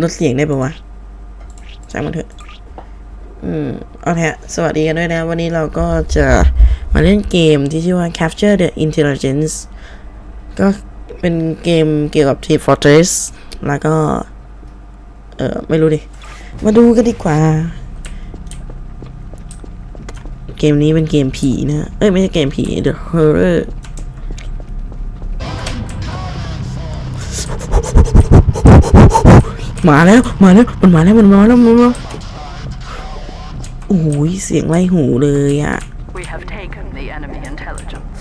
ลดเสียงได้ปะวะช่างมันเถอะ อืมโอเคสวัสดีกันด้วยนะ วันนี้เราก็จะมาเล่นเกมที่ชื่อว่า Capture the Intelligence ก็เป็นเกมเกี่ยวกับ Team Fortress แล้วก็ เออไม่รู้ดิ มาดูกันดีกว่า เกมนี้เป็นเกมผีนะ เอ้ย ไม่ใช่เกมผี The Horror มาแล้วมาแล้วมันมาแล้วมันมาแล้วมันมาแล้วโอ้ยเสียงไล่หูเลยอะ We have taken the enemy intelligence.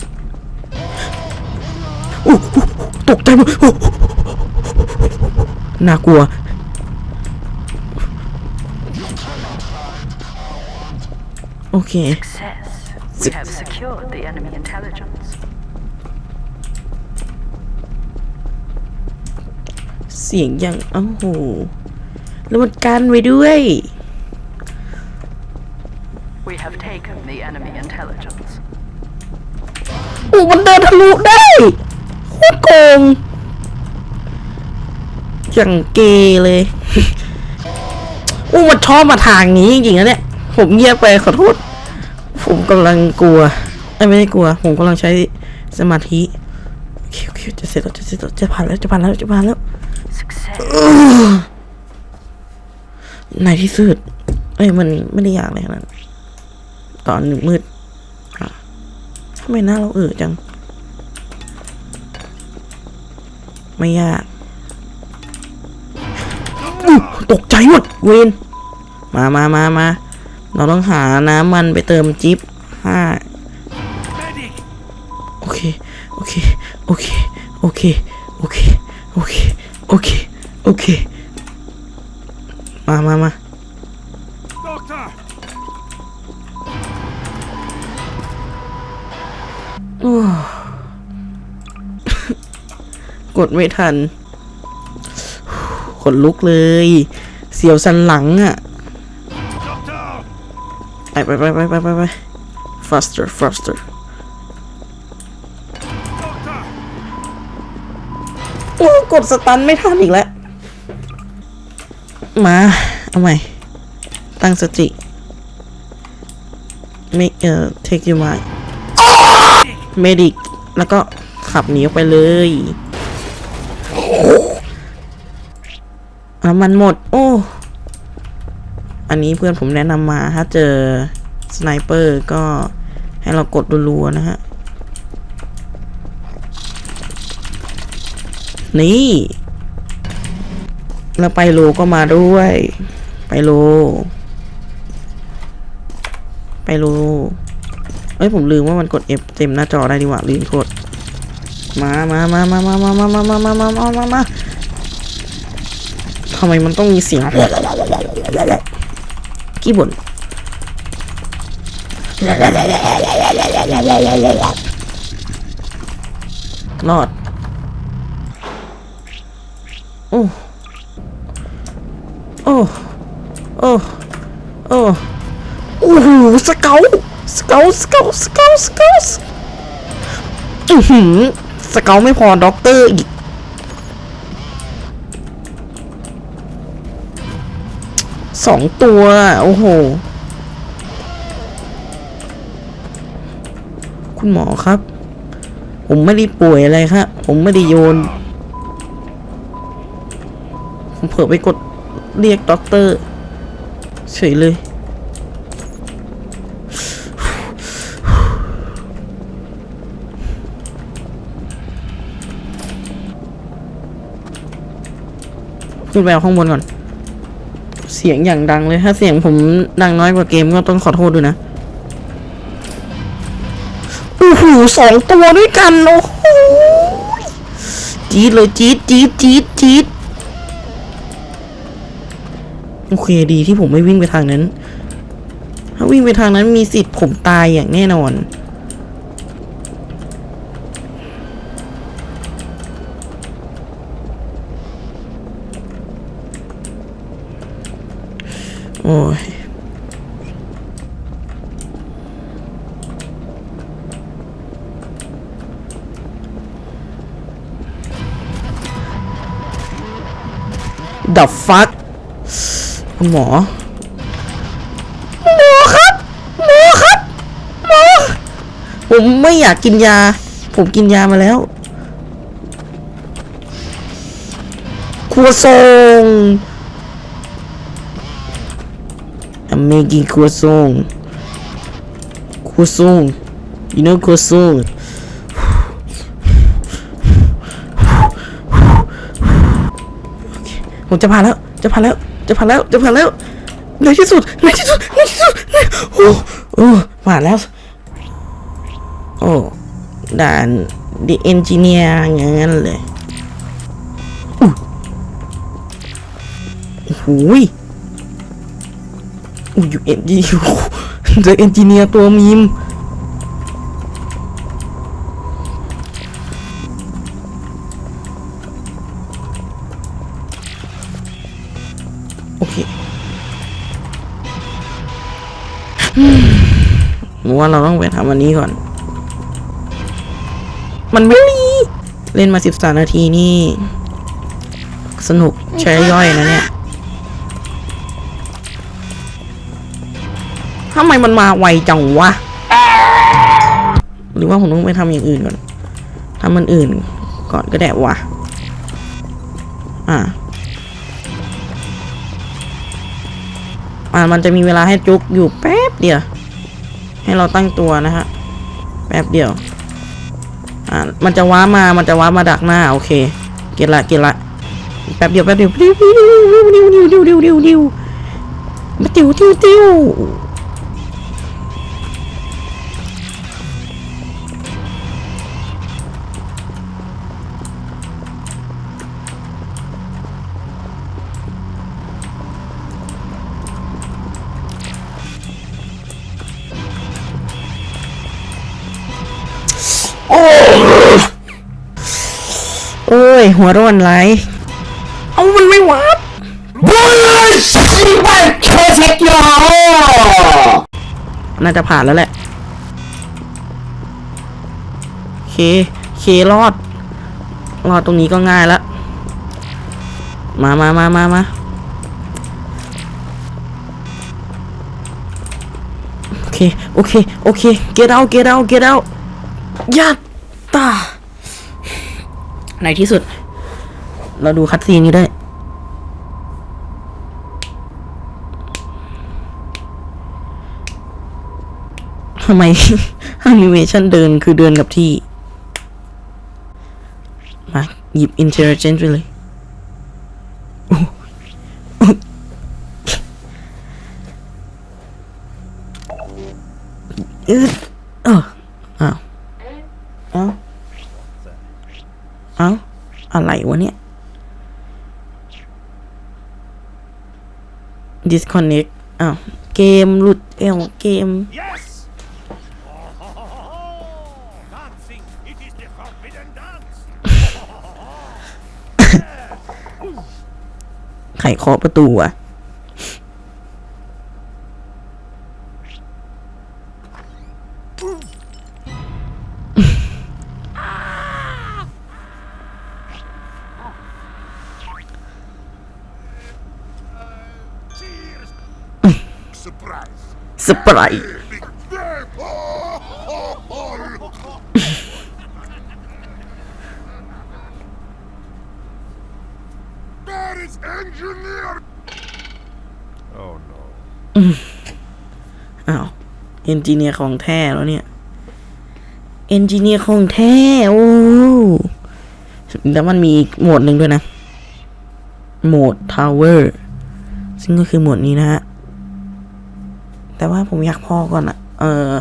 อู้หูตกใจหมดอู้หูน่ากลัวโอเค Success. We have secured the enemy intelligence. เสียงยังโอ้โหแล้วมันกันไว้ด้วย We have taken the enemy intelligence. โอ้มันเดินทะลุได้โคตรโกงอย่างเกย์เลยโอ้มันชอบมาทางนี้จริงๆนะเนี่ย ผมเงียบไปขอโทษ ผมกำลังกลัวเอ้ยไม่ได้กลัว ผมกำลังใช้สมาธิ โอเคโอเคจะเสร็จแล้วจะเสร็จแล้วจะผ่านแล้วจะผ่านแล้วจะผ่านแล้ว Success. ในที่สุด เอ้ยมันไม่ได้ยากเลยขนาดนั้นตอนมืดอะทำไมหน้าเราเออจัง ไม่ยาก ตกใจหมดเวนมามามามา เราต้องหาน้ำมันไปเติมจิ๊บห้าโอเค โอเค โอเค โอเค โอเค โอเค โอเค โอเค มามามา Doctor! โอ้กดไม่ทัน ขนลุกเลย เสียวสันหลังอะ่ะ Doctor! ไปไปไปไปไปไปไป faster faster กดสตันไม่ทันอีกแล้ว มา เอาใหม่ ตั้งสติไม่เอ่อ take you mind medic แล้วก็ขับหนีออกไปเลยน้ำมันหมด โอ้ อันนี้เพื่อนผมแนะนำมา ถ้าเจอสไนเปอร์ก็ให้เรากดรัวๆนะฮะ นี่ แล้วไปโลก็มาด้วย ไปโล ไปโล เอ้ยผมลืมว่ามันกด F เต็มหน้าจอได้ดีกว่าลืมกด มามามามามามามามามามามามามาทำไมมันต้องมีเสียงกี่บ่นรอด โอ้ โอ้ โอ้ โอ้ โอ้โหสเกลสเกลสเกลสเกลสเกลอือหือสเกลไม่พอด็อกเตอร์อีก สองตัว โอ้โห คุณหมอครับ ผมไม่ได้ป่วยอะไรครับ ผมไม่ได้โยน ผมเผลอไปกดเรียกด็อกเตอร์เฉยเลย ขึ้นไปเอาข้างบนก่อน เสียงอย่างดังเลย ถ้าเสียงผมดังน้อยกว่าเกมก็ต้องขอโทษด้วยนะโอ้โหสองตัวด้วยกัน โอ้โหจี๊ดเลยจี๊ดจี๊ดจี๊ดจี๊ด โอเคดีที่ผมไม่วิ่งไปทางนั้น ถ้าวิ่งไปทางนั้นมีสิทธิ์ผมตายอย่างแน่นอน โอ้ย the fuck คุณหมอ หมอครับ หมอครับ หมอ ผมไม่อยากกินยา ผมกินยามาแล้วครัวซอง I'm making ครัวซองครัวซอง you know ครัวซองผมจะผ่านแล้ว จะผ่านแล้ว จะผ่านแล้วจะผ่านแล้วในที่สุดในที่สุดในที่สุดในโอ้โอ้ผ่านแล้ว โอ้ด่าน the engineer อย่างนั้นเลยอู้โอ้โหยอู้อยู่เอ็นจี the engineer ตัวมีม เคผมว่าเราต้องไปทำอันนี้ก่อน มันไม่รีเล่นมาสิบสามนาทีนี่ สนุกใช้ย่อยนะเนี่ยทำไมมันมาไวจังวะ หรือว่าผมต้องไปทำอย่างอื่นก่อนทำมันอื่น ก่อนก็ได้วะอ่า มันจะมีเวลาให้จุกอยู่แป๊บเดียว ให้เราตั้งตัวนะฮะ แป๊บเดียว อ่า มันจะว้ามา มันจะว้ามาดักหน้า โอเค เก็ตละ เก็ตละ แป๊บเดียว แป๊บเดียวดิวดิวดิวดิวดิวดิวดิวดิวดิวดิวดิว หัวร้อนไหลเอามันไม่วับน่าจะผ่านแล้วแหละเค เครอด รอดตรงนี้ก็ง่ายละ มามามามามาโอเค โอเค โอเค get out get out get out ยัดตาในที่สุด เราดูคัดซีนนี้ได้ ทำไมแอนิเมชันเดินคือเดินกับที่ มา หยิบ intelligence ไปเลยโอ้โอ้อึดเอออ้าวอ้าวอ้าวอะไรวะเนี่ย disconnect อ้าวเกมหลุดเอวเกม Yes! Dancing, it is the forbidden dance! ไขเคาะประตูอะ สปราย Big bang! Oh, oh, oh, look. That is engineer! Oh no. อ้าวเอนจิเนียร์ของแท้แล้วเนี่ย เอนจิเนียร์ของแท้ โอ้ แล้วมันมีอีกโหมดหนึ่งด้วยนะ โหมดทาวเวอร์ ซึ่งก็คือโหมดนี้นะฮะ แต่ว่าผมอยากพอก่อนอะเออ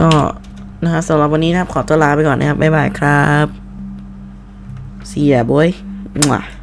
ก็นะฮะสำหรับวันนี้นะครับ ขอตัวลาไปก่อนนะครับ บ๊ายบายครับ See ya boy มั่ว